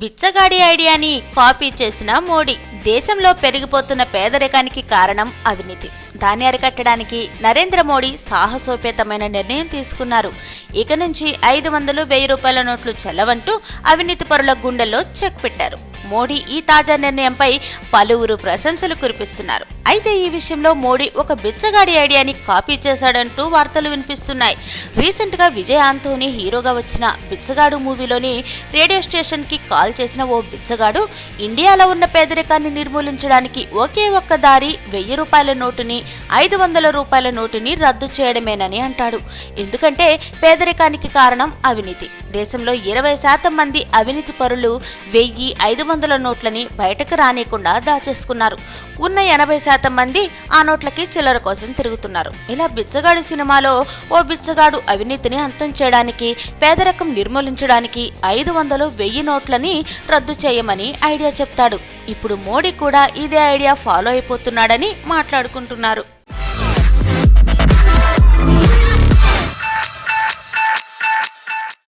బిచ్చగాడి ఐడియాని కాపీ చేసిన మోడీ దేశంలో పెరిగిపోతున్న పేదరికానికి కారణం అవినీతి. దాన్ని అరికట్టడానికి నరేంద్ర మోడీ సాహసోపేతమైన నిర్ణయం తీసుకున్నారు. ఇక నుంచి ఐదు వందలు వెయ్యి రూపాయల నోట్లు చెల్లవంటూ అవినీతి పరుల గుండెల్లో చెక్ పెట్టారు. మోడీ ఈ తాజా నిర్ణయంపై పలువురు ప్రశంసలు కురిపిస్తున్నారు. అయితే ఈ విషయంలో మోడీ ఒక బిచ్చగాడి ఐడియాని కాపీ చేశాడంటూ వార్తలు వినిపిస్తున్నాయి. రీసెంట్గా విజయ్ ఆంటోనీ హీరోగా వచ్చిన బిచ్చగాడు మూవీలోని రేడియో స్టేషన్కి కాల్ చేసిన ఓ బిచ్చగాడు ఇండియాలో ఉన్న పేదరికాన్ని నిర్మూలించడానికి ఒకే ఒక్క దారి వెయ్యి రూపాయల నోటుని ఐదు వందల రూపాయల నోటుని రద్దు చేయడమేనని అంటాడు. ఎందుకంటే పేదరికానికి కారణం అవినీతి. దేశంలో ఇరవై శాతం మంది అవినీతి పరులు వెయ్యి ఐదు వందల నోట్లని బయటకు రానియకుండా దాచేసుకున్నారు. ఉన్న ఎనభై శాతం మంది ఆ నోట్లకి చిల్లర కోసం తిరుగుతున్నారు. ఇలా బిచ్చగాడు సినిమాలో ఓ బిచ్చగాడు అవినీతిని అంతం చేయడానికి పేదరికం నిర్మూలించడానికి ఐదు వందలు వెయ్యి నోట్లని రద్దు చేయమని ఐడియా చెప్తాడు. ఇప్పుడు మోడీ కూడా ఇదే ఐడియా ఫాలో అయిపోతున్నాడని మాట్లాడుకుంటున్నారు.